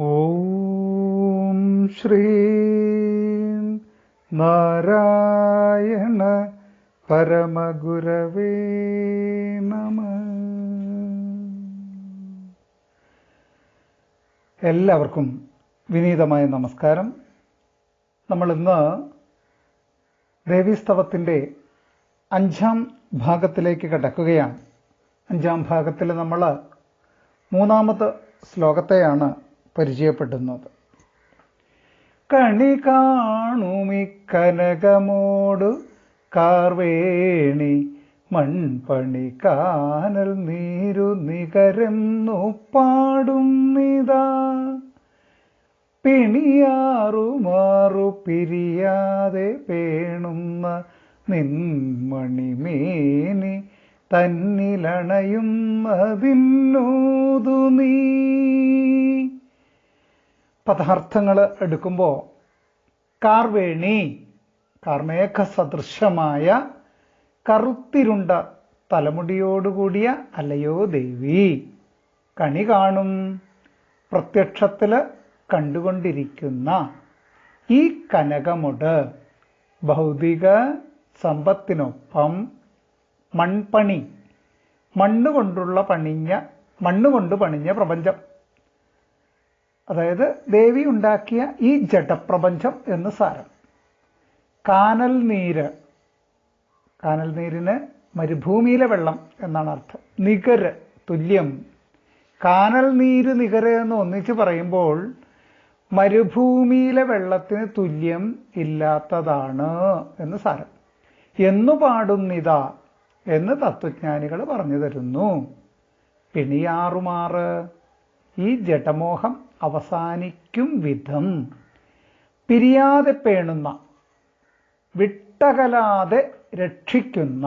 ഓം ശ്രീം നാരായണ പരമഗുരവേ നമ. എല്ലാവർക്കും വിനീതമായ നമസ്കാരം. നമ്മൾ ഇന്ന് ദേവീസ്തവത്തിന്റെ അഞ്ചാം ഭാഗത്തിലേക്ക് കടക്കുകയാണ്. അഞ്ചാം ഭാഗത്തിൽ നമ്മൾ മൂന്നാമത്തെ ശ്ലോകത്തെയാണ് പരിചയപ്പെടുന്നത്. കണി കാണുമിക്കനകമോട് കാർവേണി മൺപണി കാനൽ നീരു നികരെന്നു പാടുന്നിതാ പിണിയാറുമാറു പിരിയാതെ പേണുന്ന നിന്മണിമേനി തന്നിലണയുന്നതിന്നൂതു നീ. പദാർത്ഥങ്ങൾ എടുക്കുമ്പോൾ കാർവേണി കാർമേഘ സദൃശമായ കറുത്തിരുണ്ട തലമുടിയോടുകൂടിയ അല്ലയോ ദേവി. കണി കാണും. പ്രത്യക്ഷത്തിൽ കണ്ടുകൊണ്ടിരിക്കുന്ന ഈ കനകമുട് ഭൗതിക സമ്പത്തിനൊപ്പം മൺപണി മണ്ണുകൊണ്ടുള്ള പണിഞ്ഞ മണ്ണുകൊണ്ട് പണിഞ്ഞ പ്രപഞ്ചം. അതായത് ദേവി ഉണ്ടാക്കിയ ഈ ജഡപ്രപഞ്ചം എന്ന് സാരം. കാനൽ നീര്. കാനൽ നീരിന് മരുഭൂമിയിലെ വെള്ളം എന്നാണ് അർത്ഥം. നികര് തുല്യം. കാനൽ നീര് നികര് എന്ന് ഒന്നിച്ച് പറയുമ്പോൾ മരുഭൂമിയിലെ വെള്ളത്തിന് തുല്യം ഇല്ലാത്തതാണ് എന്ന് സാരം. എന്നു പാടുന്നിതാ എന്ന് തത്വജ്ഞാനികൾ പറഞ്ഞു തരുന്നു. പിണിയാറുമാറ്. ഈ ജഡമോഹം അവസാനിക്കും വിധം. പിരിയാതെ പേണുന്ന വിട്ടകലാതെ രക്ഷിക്കുന്ന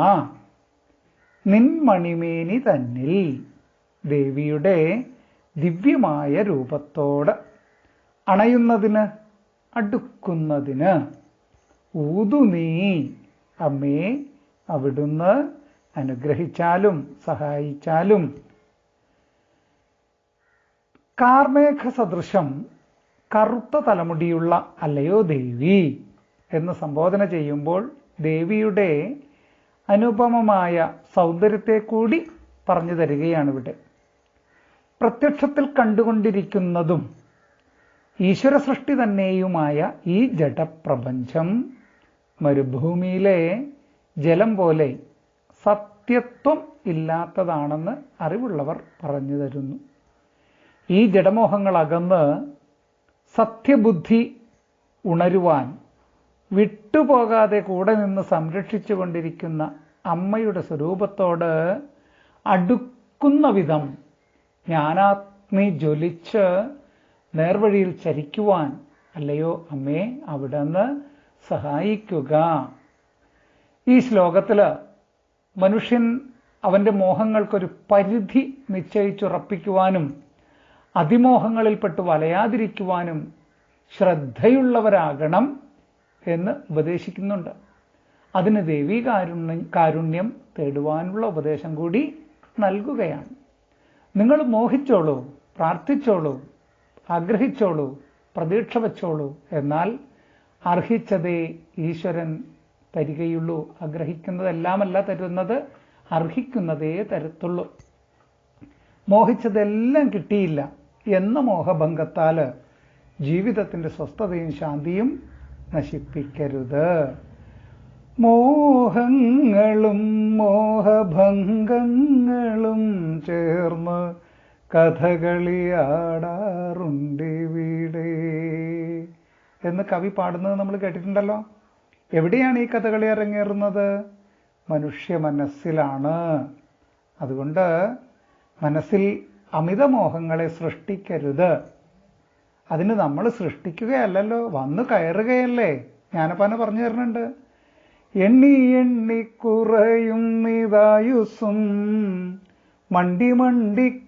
നിൻമണിമേനി തന്നിൽ ദേവിയുടെ ദിവ്യമായ രൂപത്തോട് അണയുന്നതിന് അടുക്കുന്നതിന് ഊതുനീ അമ്മേ അവിടുന്ന് അനുഗ്രഹിച്ചാലും സഹായിച്ചാലും കാർമേഘ സദൃശം കറുത്ത തലമുടിയുള്ള അല്ലയോ ദേവി എന്ന് സംബോധന ചെയ്യുമ്പോൾ ദേവിയുടെ അനുപമമായ സൗന്ദര്യത്തെ കൂടി പറഞ്ഞു തരികയാണ് ഇവിടെ. പ്രത്യക്ഷത്തിൽ കണ്ടുകൊണ്ടിരിക്കുന്നതും ഈശ്വര സൃഷ്ടി തന്നെയുമായ ഈ ജഡപ്രപഞ്ചം മരുഭൂമിയിലെ ജലം പോലെ സത്യത്വം ഇല്ലാത്തതാണെന്ന് അറിവുള്ളവർ പറഞ്ഞു തരുന്നു. ഈ ജഡമോഹങ്ങൾ അകന്ന് സത്യബുദ്ധി ഉണരുവാൻ വിട്ടുപോകാതെ കൂടെ നിന്ന് സംരക്ഷിച്ചു കൊണ്ടിരിക്കുന്ന അമ്മയുടെ സ്വരൂപത്തോട് അടുക്കുന്ന വിധം ജ്ഞാനാഗ്നി ജ്വലിച്ച് നേർവഴിയിൽ ചരിക്കുവാൻ അല്ലയോ അമ്മേ അവിടുന്ന് സഹായിക്കുക. ഈ ശ്ലോകത്തിൽ മനുഷ്യൻ അവന്റെ മോഹങ്ങൾക്കൊരു പരിധി നിശ്ചയിച്ചുറപ്പിക്കുവാനും അതിമോഹങ്ങളിൽപ്പെട്ട് വലയാതിരിക്കുവാനും ശ്രദ്ധയുള്ളവരാകണം എന്ന് ഉപദേശിക്കുന്നുണ്ട്. അതിന് ദേവി കാരുണ്യം കാരുണ്യം തേടുവാനുള്ള ഉപദേശം കൂടി നൽകുകയാണ്. നിങ്ങൾ മോഹിച്ചോളൂ പ്രാർത്ഥിച്ചോളൂ ആഗ്രഹിച്ചോളൂ പ്രതീക്ഷ വച്ചോളൂ. എന്നാൽ അർഹിച്ചതേ ഈശ്വരൻ തരികയുള്ളൂ. ആഗ്രഹിക്കുന്നതെല്ലാമല്ല തരുന്നത് അർഹിക്കുന്നതേ തരത്തുള്ളൂ. മോഹിച്ചതെല്ലാം കിട്ടിയില്ല. എന്ന മോഹഭംഗത്താൽ ജീവിതത്തിന്റെ സ്വസ്ഥതയും ശാന്തിയും നശിപ്പിക്കരുത്. മോഹങ്ങളും മോഹഭംഗങ്ങളും ചേർന്ന് കഥകളിയാടാറുണ്ടിവിടെ എന്ന് കവി പാടുന്നത് നമ്മൾ കേട്ടിട്ടുണ്ടല്ലോ. എവിടെയാണ് ഈ കഥകളി അരങ്ങേറുന്നത്? മനുഷ്യ മനസ്സിലാണ് അതുകൊണ്ട് മനസ്സിൽ അമിതമോഹങ്ങളെ സൃഷ്ടിക്കരുത്. അതിന് നമ്മൾ സൃഷ്ടിക്കുകയല്ലല്ലോ വന്നു കയറുകയല്ലേ? ജ്ഞാനപ്പാന പറഞ്ഞു തരുന്നുണ്ട്. എണ്ണി എണ്ണി കുറയും നിതായുസും മണ്ടി മണ്ടിക്കരേറുന്നു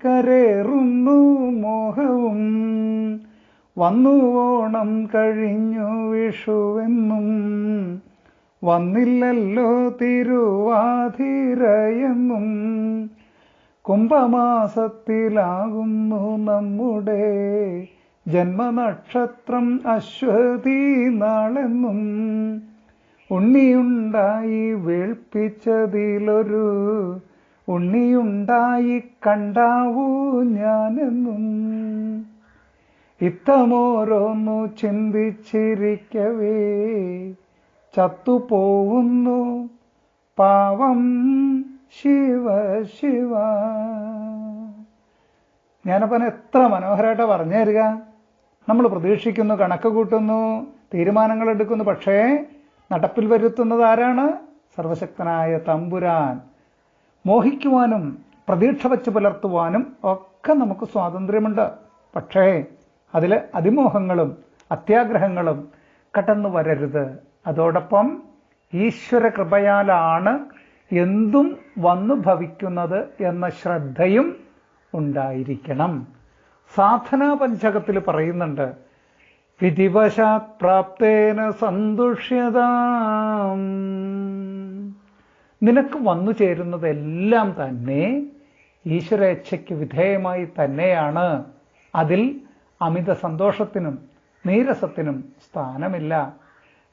മോഹവും. വന്നു ഓണം കഴിഞ്ഞു വിഷുവെന്നും വന്നില്ലല്ലോ തിരുവാതിരയെന്നും. കുംഭമാസത്തിലാകുന്നു നമ്മുടെ ജന്മനക്ഷത്രം അശ്വതി നാളെന്നും ഉണ്ണിയുണ്ടായി വേൾപ്പിച്ചതിലൊരു ഉണ്ണിയുണ്ടായി കണ്ടാവൂ ഞാനെന്നും. ഇത്തമോരോന്നു ചിന്തിച്ചിരിക്കവേ ചത്തുപോവുന്നു. പാവം ശിവ ശിവ. ഞാനപ്പന എത്ര മനോഹരമായിട്ട് പറഞ്ഞു തരിക. നമ്മൾ പ്രതീക്ഷിക്കുന്നു കണക്ക് കൂട്ടുന്നു തീരുമാനങ്ങൾ എടുക്കുന്നു പക്ഷേ നടപ്പിൽ വരുത്തുന്നത് ആരാണ്? സർവശക്തനായ തമ്പുരാൻ. മോഹിക്കുവാനും പ്രതീക്ഷ വച്ച് പുലർത്തുവാനും ഒക്കെ നമുക്ക് സ്വാതന്ത്ര്യമുണ്ട്. പക്ഷേ അതിൽ അതിമോഹങ്ങളും അത്യാഗ്രഹങ്ങളും കടന്നു വരരുത്. അതോടൊപ്പം ഈശ്വര കൃപയാലാണ് എന്തും വന്നു ഭവിക്കുന്നത് എന്ന ശ്രദ്ധയും ഉണ്ടായിരിക്കണം. സാധനാ പഞ്ചകത്തിൽ പറയുന്നുണ്ട് വിധിവശാത് പ്രാപ്തേന സന്തുഷ്യതാം നിനക്ക് വന്നു ചേരുന്നതെല്ലാം തന്നെ ഈശ്വരേച്ഛയ്ക്ക് വിധേയമായി തന്നെയാണ്. അതിൽ അമിത സന്തോഷത്തിനും നീരസത്തിനും സ്ഥാനമില്ല.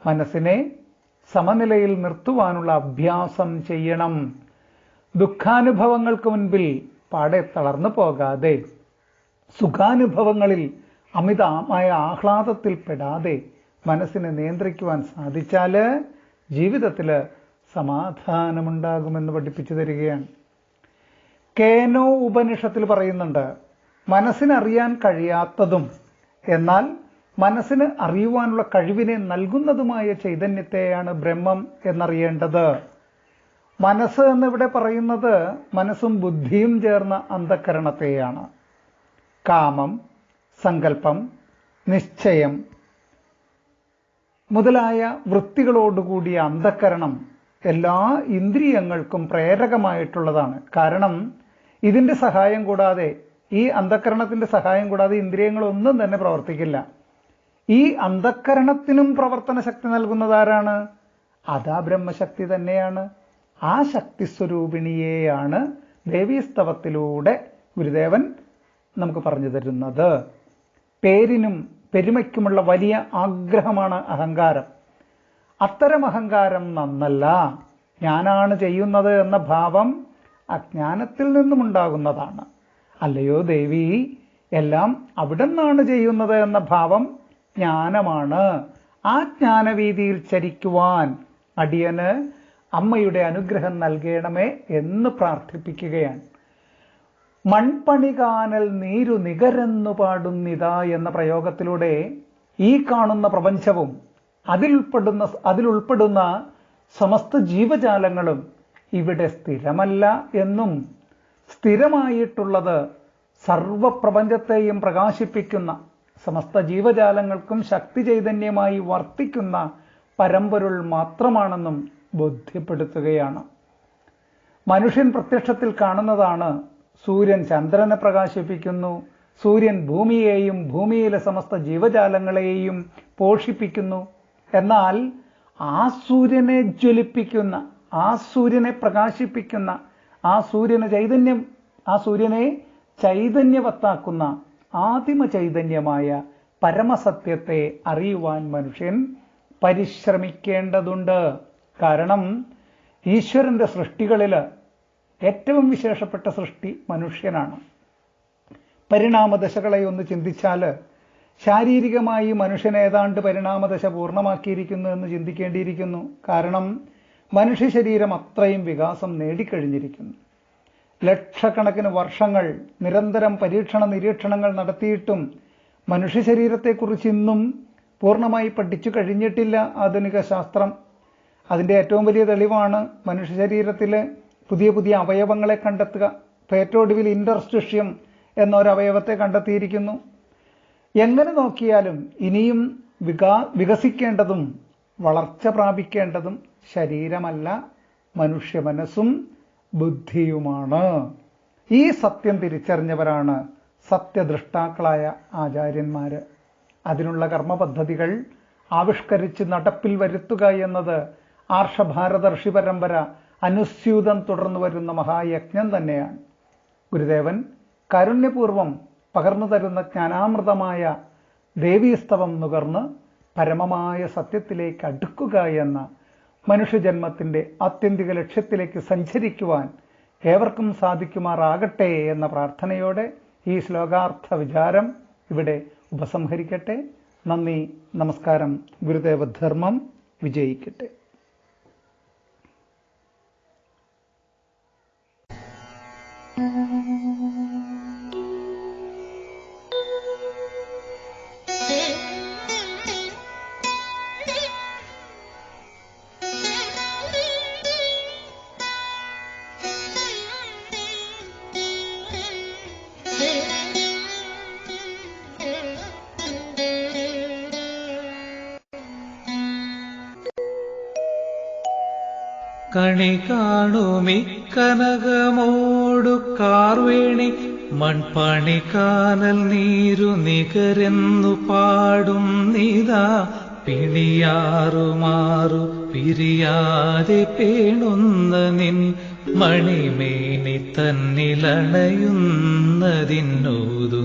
മനസ്സിനെ സമനിലയിൽ നിർത്തുവാനുള്ള അഭ്യാസം ചെയ്യണം. ദുഃഖാനുഭവങ്ങൾക്ക് മുൻപിൽ പാടെ തളർന്നു പോകാതെ സുഖാനുഭവങ്ങളിൽ അമിതമായ ആഹ്ലാദത്തിൽ പെടാതെ മനസ്സിനെ നിയന്ത്രിക്കുവാൻ സാധിച്ചാൽ ജീവിതത്തിൽ സമാധാനമുണ്ടാകുമെന്ന് പഠിപ്പിച്ചു തരികയാണ്. കേനോ ഉപനിഷത്തിൽ പറയുന്നുണ്ട് മനസ്സിനറിയാൻ കഴിയാത്തതും എന്നാൽ മനസ്സിന് അറിയുവാനുള്ള കഴിവിനെ നൽകുന്നതുമായ ചൈതന്യത്തെയാണ് ബ്രഹ്മം എന്നറിയേണ്ടത്. മനസ്സ് എന്നിവിടെ പറയുന്നത് മനസ്സും ബുദ്ധിയും ചേർന്ന അന്ധക്കരണത്തെയാണ് കാമം സങ്കല്പം നിശ്ചയം മുതലായ വൃത്തികളോടുകൂടിയ അന്ധക്കരണം എല്ലാ ഇന്ദ്രിയങ്ങൾക്കും പ്രേരകമായിട്ടുള്ളതാണ്. കാരണം ഇതിന്റെ സഹായം കൂടാതെ ഈ അന്ധക്കരണത്തിന്റെ സഹായം കൂടാതെ ഇന്ദ്രിയങ്ങളൊന്നും തന്നെ പ്രവർത്തിക്കില്ല. ഈ അന്ധക്കരണത്തിനും പ്രവർത്തന ശക്തി നൽകുന്നത് ആരാണ് അതാ ബ്രഹ്മശക്തി തന്നെയാണ്. ആ ശക്തി സ്വരൂപിണിയെയാണ് ദേവീസ്തവത്തിലൂടെ ഗുരുദേവൻ നമുക്ക് പറഞ്ഞു തരുന്നത്. പേരിനും പെരുമയ്ക്കുമുള്ള വലിയ ആഗ്രഹമാണ് അഹങ്കാരം. അത്തരം അഹങ്കാരം നന്നല്ല. ഞാനാണ് ചെയ്യുന്നത് എന്ന ഭാവം അജ്ഞാനത്തിൽ നിന്നുമുണ്ടാകുന്നതാണ് അല്ലയോ ദേവി എല്ലാം അവിടെ നിന്നാണ് ചെയ്യുന്നത് എന്ന ഭാവം ജ്ഞാനമാണ്. ആ ജ്ഞാനവീതിയിൽ ചരിക്കുവാൻ അടിയന് അമ്മയുടെ അനുഗ്രഹം നൽകണമേ എന്ന് പ്രാർത്ഥിപ്പിക്കുകയാണ്. മൺപണികാനൽ നീരു നികരെന്നു പാടുന്നിതാ എന്ന പ്രയോഗത്തിലൂടെ ഈ കാണുന്ന പ്രപഞ്ചവും അതിലുൾപ്പെടുന്ന അതിലുൾപ്പെടുന്ന സമസ്ത ജീവജാലങ്ങളും ഇവിടെ സ്ഥിരമല്ല എന്നും സ്ഥിരമായിട്ടുള്ളത് സർവപ്രപഞ്ചത്തെയും പ്രകാശിപ്പിക്കുന്ന സമസ്ത ജീവജാലങ്ങൾക്കും ശക്തി ചൈതന്യമായി വർത്തിക്കുന്ന പരമ്പൊരുൾ മാത്രമാണെന്നും ബോധ്യപ്പെടുത്തുകയാണ്. മനുഷ്യൻ പ്രത്യക്ഷത്തിൽ കാണുന്നതാണ് സൂര്യൻ ചന്ദ്രനെ പ്രകാശിപ്പിക്കുന്നു സൂര്യൻ ഭൂമിയെയും ഭൂമിയിലെ സമസ്ത ജീവജാലങ്ങളെയും പോഷിപ്പിക്കുന്നു. എന്നാൽ ആ സൂര്യനെ ജ്വലിപ്പിക്കുന്ന ആ സൂര്യനെ പ്രകാശിപ്പിക്കുന്ന ആ സൂര്യനെ ചൈതന്യം ആ സൂര്യനെ ചൈതന്യവത്താക്കുന്ന ആദിമ ചൈതന്യമായ പരമസത്യത്തെ അറിയുവാൻ മനുഷ്യൻ പരിശ്രമിക്കേണ്ടതുണ്ട്. കാരണം ഈശ്വരന്റെ സൃഷ്ടികളിൽ ഏറ്റവും വിശേഷപ്പെട്ട സൃഷ്ടി മനുഷ്യനാണ്. പരിണാമദശകളെ ഒന്ന് ചിന്തിച്ചാൽ ശാരീരികമായി മനുഷ്യൻ ഏതാണ്ട് പരിണാമദശ പൂർണമാക്കിയിരിക്കുന്നു എന്ന് ചിന്തിക്കേണ്ടിയിരിക്കുന്നു. കാരണം മനുഷ്യ ശരീരം അത്രയും വികാസം നേടിക്കഴിഞ്ഞിരിക്കുന്നു. ലക്ഷക്കണക്കിന് വർഷങ്ങൾ നിരന്തരം പരീക്ഷണ നിരീക്ഷണങ്ങൾ നടത്തിയിട്ടും മനുഷ്യ ശരീരത്തെക്കുറിച്ച് ഇന്നും പൂർണമായി പഠിച്ചു കഴിഞ്ഞിട്ടില്ല ആധുനിക ശാസ്ത്രം. അതിന്റെ ഏറ്റവും വലിയ തെളിവാണ് മനുഷ്യ ശരീരത്തിലെ പുതിയ പുതിയ അവയവങ്ങളെ കണ്ടെത്തുക. ഇപ്പോൾ ഏറ്റവും ഒടുവിൽ ഇൻഡർസ്റ്റിഷ്യം എന്നൊരു അവയവത്തെ കണ്ടെത്തിയിരിക്കുന്നു. എങ്ങനെ നോക്കിയാലും ഇനിയും വികാ വികസിക്കേണ്ടതും വളർച്ച പ്രാപിക്കേണ്ടതും ശരീരമല്ല മനുഷ്യ മനസ്സും ബുദ്ധിയുമാണ്. ഈ സത്യം തിരിച്ചറിഞ്ഞവരാണ് സത്യദൃഷ്ടാക്കളായ ആചാര്യന്മാര്. അതിനുള്ള കർമ്മപദ്ധതികൾ ആവിഷ്കരിച്ച് നടപ്പിൽ വരുത്തുക എന്നത് ആർഷഭാരത ഋഷി പരമ്പര അനുസ്യൂതം തുടർന്നു വരുന്ന മഹായജ്ഞം തന്നെയാണ്. ഗുരുദേവൻ കാരുണ്യപൂർവം പകർന്നു തരുന്ന ജ്ഞാനാമൃതമായ ദേവീസ്തവം നുകർന്ന് പരമമായ സത്യത്തിലേക്ക് അടുക്കുക എന്ന മനുഷ്യജന്മത്തിന്റെ ആത്യന്തിക ലക്ഷ്യത്തിലേക്ക് സഞ്ചരിക്കുവാൻ ഏവർക്കും സാധിക്കുമാറാകട്ടെ എന്ന പ്രാർത്ഥനയോടെ ഈ ശ്ലോകാർത്ഥ വിചാരം ഇവിടെ ഉപസംഹരിക്കട്ടെ. നന്ദി നമസ്കാരം. ഗുരുദേവധർമ്മം വിജയിക്കട്ടെ. കണി കാണുമി കനകമോടു കാർവേണി മൺപണി കാനൽ നീരു നികരെന്നു പാടും നീതാ. പിണിയാറുമാറു പിരിയാതെ പേണുന്ന നിൻ മണിമേനി തന്നിലണയുന്നതിന്നൂതു